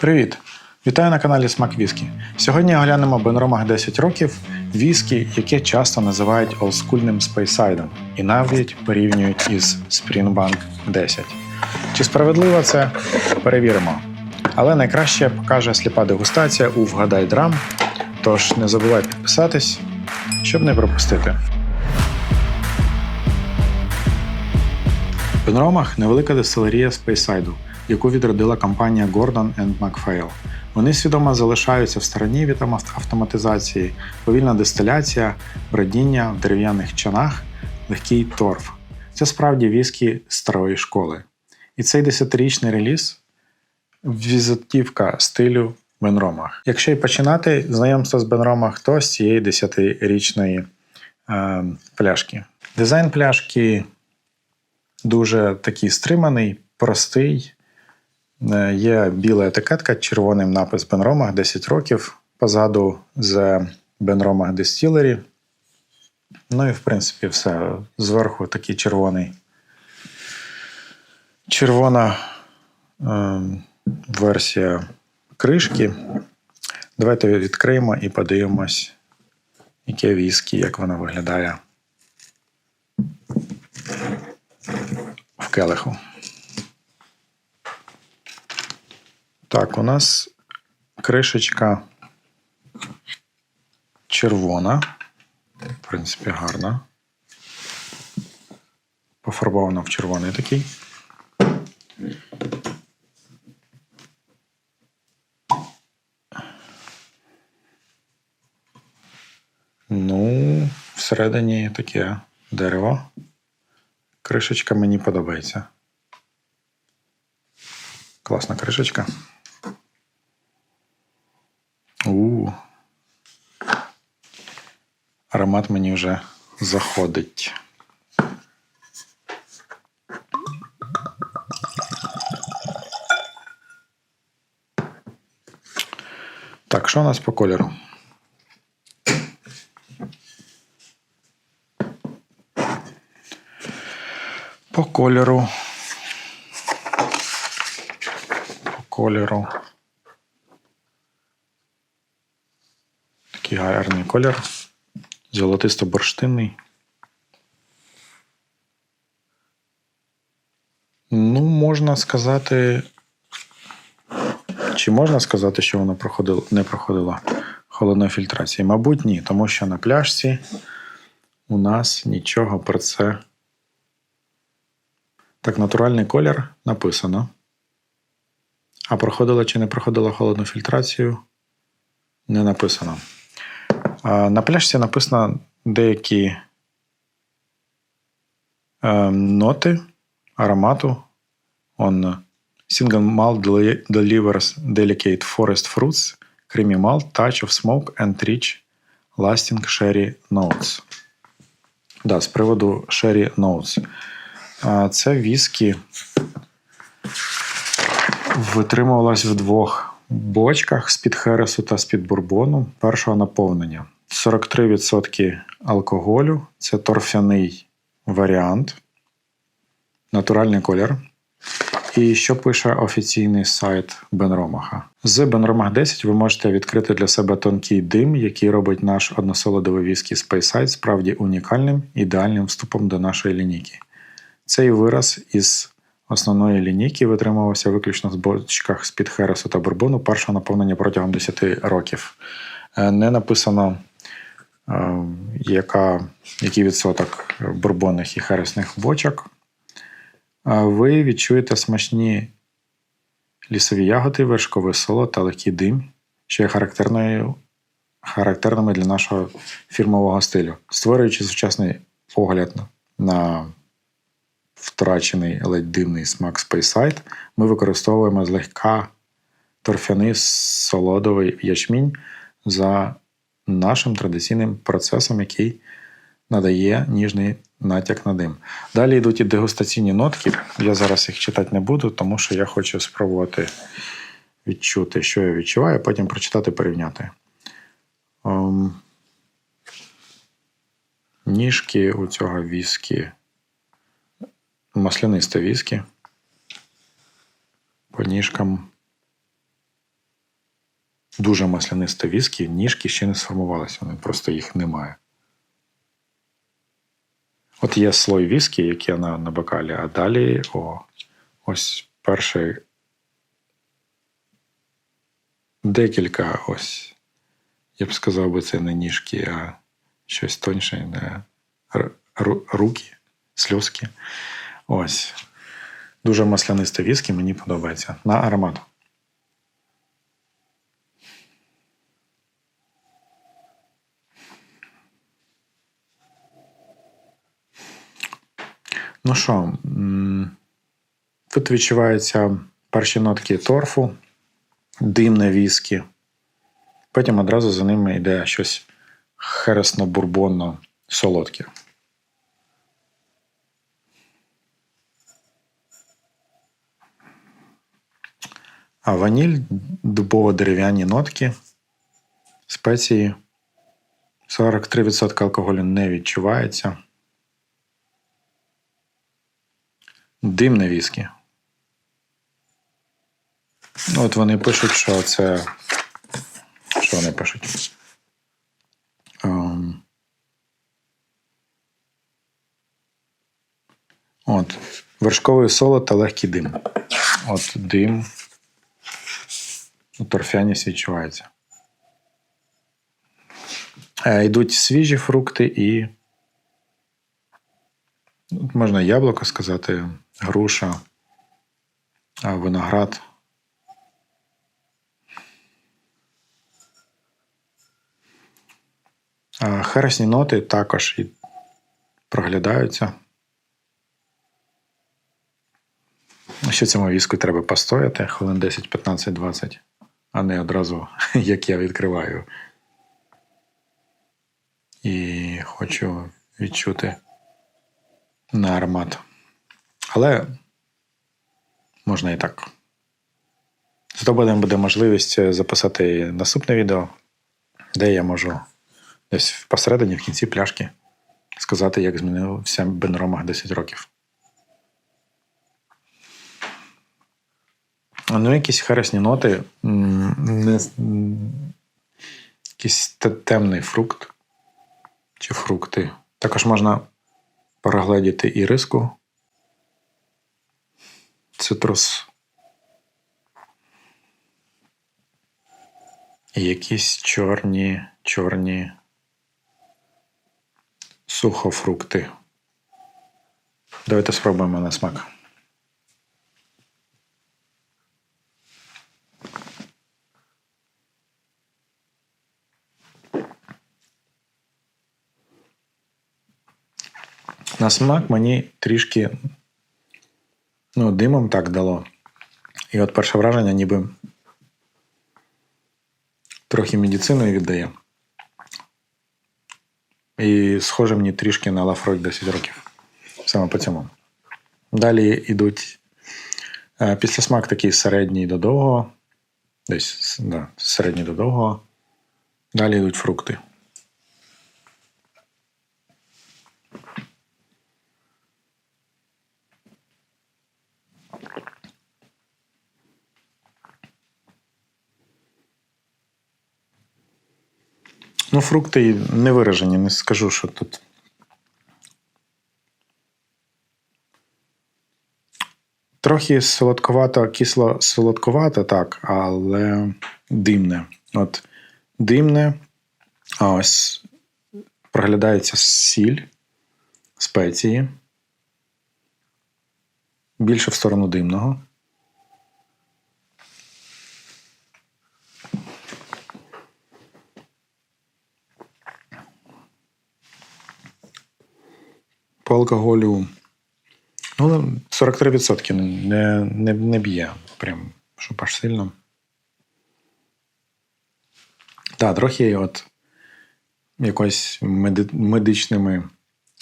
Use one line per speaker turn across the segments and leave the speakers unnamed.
Привіт! Вітаю на каналі Смак Віскі. Сьогодні оглянемо Бенромах 10 років віскі, яке часто називають олдскульним спейсайдом і навіть порівнюють із Springbank 10. Чи справедливо це? Перевіримо. Але найкраще покаже сліпа дегустація у Вгадай Драм. Тож не забувай підписатись, щоб не пропустити. Бенромах невелика дистилерія Спейсайду, яку відродила компанія Gordon MacPhail. Вони свідомо залишаються в стороні від автоматизації, повільна дистиляція, бродіння в дерев'яних чанах, легкий торф. Це справді віскі старої школи. І цей десятирічний реліз візитівка стилю Бенромах. Якщо і починати знайомство з Бенромах, то з цієї 10-річної е, пляшки. Дизайн пляшки дуже такий стриманий, простий. Е, Є біла етикетка, червоним напис Бенромах 10 років. Позаду з Бенромах Distillery. Ну і в принципі все. Зверху такий червоний. Червона е, версія кришки. Давайте відкриємо і подивимось, яке віскі, як воно виглядає в келиху. Так, у нас кришечка червона. В принципі, гарна. Пофарбована в червоний такий. Ну, всередині таке дерево. Кришечка мені подобається. Класна кришечка. У. Аромат мені вже заходить. Так, що у нас по кольору? По кольору. По кольору. Такий гарний колір. Золотисто-бурштинний. Ну, можна сказати. Чи можна сказати, що вона проходила, не проходила холодної фільтрації? Мабуть, ні, тому що на пляшці у нас нічого про це. Так, натуральний колір написано. А проходила чи не проходила холодну фільтрацію? Не написано. На пляшці написано деякі е, ноти аромату. Он Single malt delivers delicate forest fruits, creamy malt, touch of smoke and rich lasting sherry notes. Да, з приводу sherry notes. Це віскі витримувалась в двох бочках з-під Хересу та з-під бурбону першого наповнення. 43% алкоголю це торфяний варіант, натуральний колір. І що пише офіційний сайт Бенромаха? З Бенромах 10 ви можете відкрити для себе тонкий дим, який робить наш односолодовий віскі Speyside справді унікальним, ідеальним вступом до нашої лінійки. Цей вираз із основної лінійки витримувався виключно в бочках з-під Хересу та Бурбону першого наповнення протягом 10 років. Е, Не написано, яка, який відсоток бурбонних і хересних бочок. Е, Ви відчуєте смачні лісові ягоди, вершкове соло та легкий дим, що є характерною, характерними для нашого фірмового стилю, створюючи сучасний погляд на втрачений ледь дивний смак Speyside, ми використовуємо злегка торфяний солодовий ячмінь за нашим традиційним процесом, який надає ніжний натяк на дим. Далі йдуть і дегустаційні нотки. Я зараз їх читати не буду, тому що я хочу спробувати відчути, що я відчуваю, а потім прочитати порівняти. Ем, Ніжки у цього віскі маслянисте віскі. По ніжкам Дуже маслянисте віскі, ніжки ще не сформувалися, вони просто їх немає. От є слой віскі, який на, на бокалі, а далі о, ось перший декілька ось. Я б сказав би, це не ніжки, а щось тоньше, не руки, сльозки. Ось. Дуже маслянисте віскі, мені подобається. На аромат. Ну що, тут відчуваються перші нотки торфу, димне віскі. Потім одразу за ними йде щось хересно-бурбонно солодке. А ваніль, дубово-дерев'яні нотки, спеції. 43% алкоголю не відчувається. Димне віскі. Ну, От вони пишуть, що це. Що вони пишуть? Ем. От. Вершковий солод та легкий дим. От дим. Торфяність відчувається. Е, Йдуть свіжі фрукти і. Можна яблуко сказати, груша, виноград. Хересні ноти також і проглядаються. Ще цьому віску треба постояти хвилин 10, 15, 20, а не одразу, як я відкриваю. І хочу відчути на аромат. Але можна і так. Зато буде, буде можливість записати наступне відео, де я можу десь посередині, в кінці пляшки сказати, як змінився Бенромах 10 років. Ну, якісь хересні ноти, не, якийсь темний фрукт чи фрукти. Також можна перегледіти і риску. Цитрус. І якісь чорні, чорні сухофрукти. Давайте спробуємо на смак. На смак мені трішки ну, димом так дало. І от перше враження, ніби трохи медициною віддає. І схоже мені трішки на Лафройд 10 років. Саме по цьому. Далі йдуть е, післясмак такий середній до довгого. Десь да, середній до довгого. Далі йдуть фрукти. Ну, фрукти не виражені, не скажу, що тут. Трохи солодковато, кисло солодковато, так, але димне. От димне, а ось проглядається сіль, спеції. Більше в сторону димного. По алкоголю. Ну, 43% не, не, не б'є. Прям, щоб аж сильно. Так, трохи от якось меди, медичними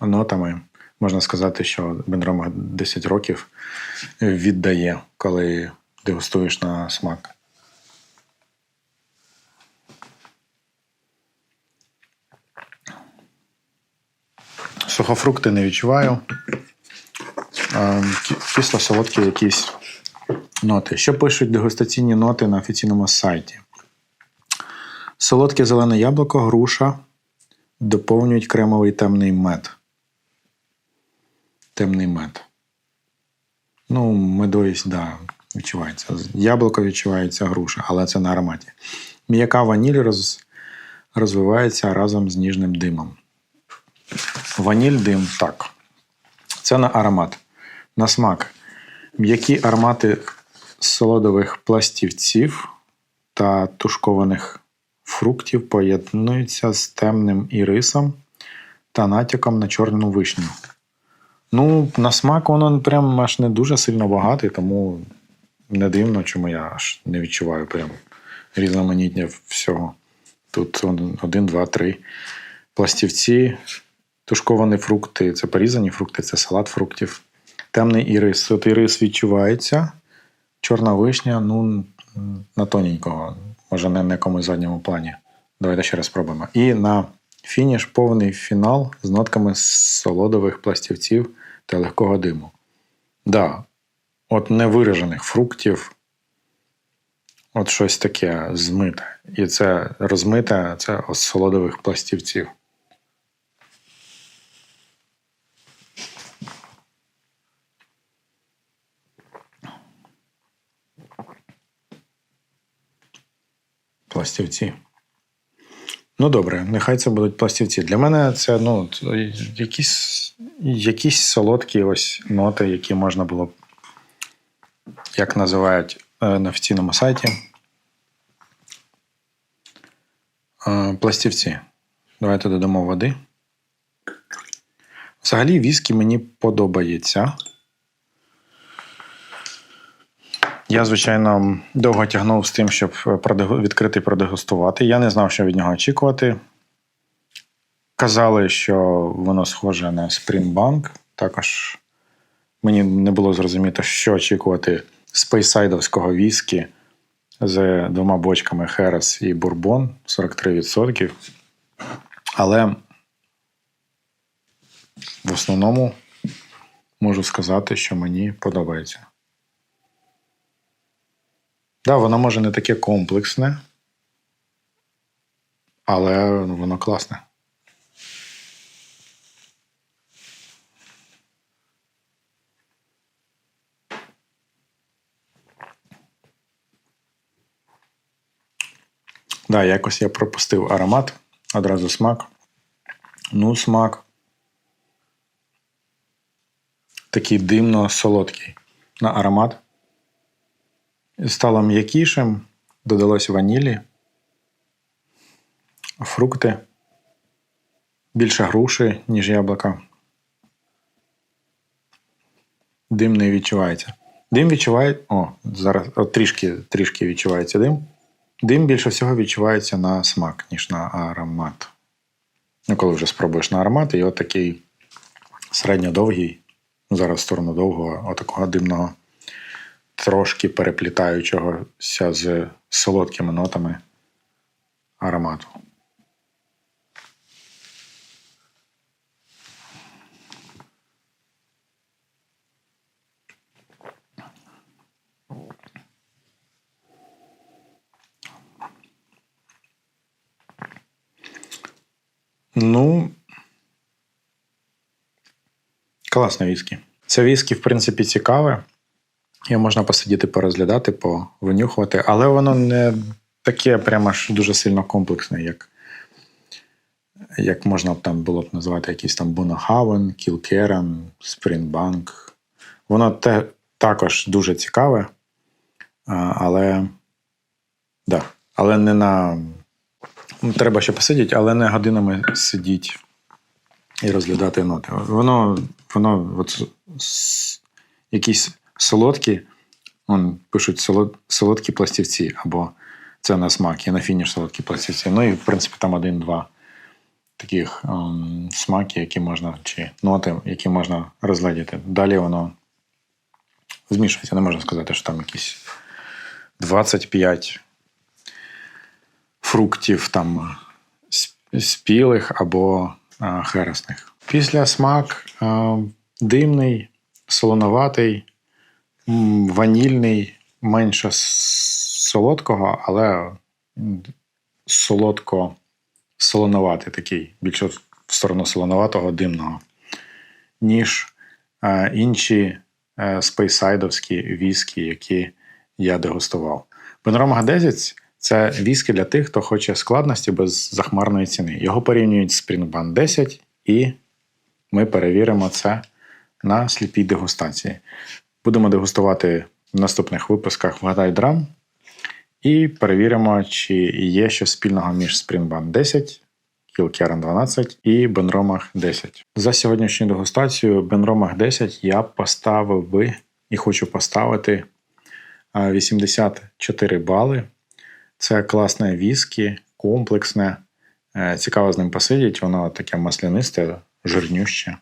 нотами можна сказати, що Бенрома 10 років віддає, коли дегустуєш на смак. Сухофрукти не відчуваю. Кисло солодкі якісь ноти. Що пишуть дегустаційні ноти на офіційному сайті? Солодке зелене яблуко, груша доповнюють кремовий темний мед. Темний мед. Ну, медовість, да, відчувається. Яблуко відчувається груша, але це на ароматі. М'яка ваніль роз, розвивається разом з ніжним димом. Ваніль дим, так. Це на аромат. На смак. М'які аромати солодових пластівців та тушкованих фруктів поєднуються з темним ірисом та натяком на чорну вишню. Ну, на смак воно прям аж не дуже сильно багатий, тому не дивно, чому я аж не відчуваю прям різноманіття всього. Тут один, два, три. Пластівці, тушковані фрукти це порізані фрукти, це салат фруктів. Темний ірис. От ірис відчувається. Чорна вишня, ну, на тоненького, може, не на якомусь задньому плані. Давайте ще раз спробуємо. І на фініш повний фінал з нотками солодових пластівців та легкого диму. Да, от невиражених фруктів, от щось таке змите. І це розмите це солодових пластівців. Пластівці. Ну, добре, нехай це будуть пластівці. Для мене це ну, якісь якісь солодкі ось ноти, які можна було як називають е, на офіційному сайті. Е, пластівці. Давайте додамо води. Взагалі, віскі мені подобається. Я, звичайно, довго тягнув з тим, щоб відкрити і продегустувати. Я не знав, що від нього очікувати. Казали, що воно схоже на Springbank. Також мені не було зрозуміто, що очікувати спейсайдовського віскі з двома бочками Херес і Бурбон 43%. Але в основному можу сказати, що мені подобається. Да, воно може не таке комплексне, але воно класне. Да, якось я пропустив аромат, одразу смак. Ну, смак. Такий димно солодкий на аромат стало м'якішим, додалось ванілі, фрукти, більше груші, ніж яблука. Дим не відчувається. Дим відчуває. О, зараз от трішки трішки відчувається дим. Дим більше всього відчувається на смак, ніж на аромат. Ну, коли вже спробуєш на аромат, і от такий середньодовгий, зараз в сторону довгого, отакого димного трошки переплітаючогося з солодкими нотами аромату. Ну, класне віскі. Це віскі, в принципі, цікаве. Його можна посидіти, порозглядати, повинюхувати, але воно не таке прямо ж дуже сильно комплексне, як як можна б там було б назвати якийсь там Бунахавен, Кілкерен, Спрінбанк. Воно те, також дуже цікаве, але да, але не на. Ну, треба ще посидіти, але не годинами сидіть і розглядати ноти. Воно воно от, якісь солодкі, он, пишуть солод, солодкі пластівці, або це на смак, і на фініш солодкі пластівці. Ну і, в принципі, там один-два таких ем, смаки, які можна, чи ноти, які можна розглядіти. Далі воно змішується. Не можна сказати, що там якісь 25 фруктів там спілих або а, хересних. Після смак а, димний, солоноватий, ванільний, менше солодкого, але солодко солоноватий такий, більше в сторону солоноватого димного, ніж е, інші е, спейсайдовські віскі, які я дегустував. Бенрома 10 це віскі для тих, хто хоче складності без захмарної ціни. Його порівнюють з Springban 10, і ми перевіримо це на сліпій дегустації. Будемо дегустувати в наступних випусках Вгадай драм і перевіримо, чи є щось спільного між Springban 10, Kilkern 12 і Benromach 10. За сьогоднішню дегустацію Benromach 10 я поставив би і хочу поставити 84 бали. Це класне віскі, комплексне. Е, Цікаво з ним посидіти, воно таке маслянисте, жирнюще.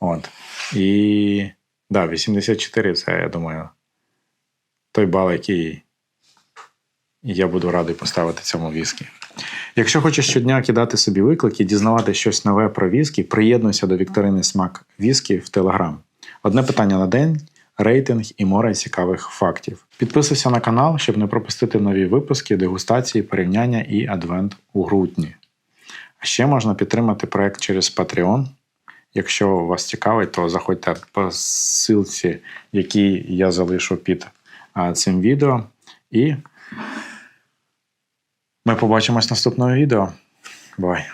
От. І да, 84 це, я думаю, той бал, який я буду радий поставити цьому віскі. Якщо хочеш щодня кидати собі виклики, дізнавати щось нове про віскі, приєднуйся до вікторини смак віскі в Телеграм. Одне питання на день, рейтинг і море цікавих фактів. Підписуйся на канал, щоб не пропустити нові випуски, дегустації, порівняння і адвент у грудні. А ще можна підтримати проект через Patreon. Якщо вас цікавить, то заходьте по ссылці, який я залишу під цим відео. І ми побачимось наступного відео. Бай!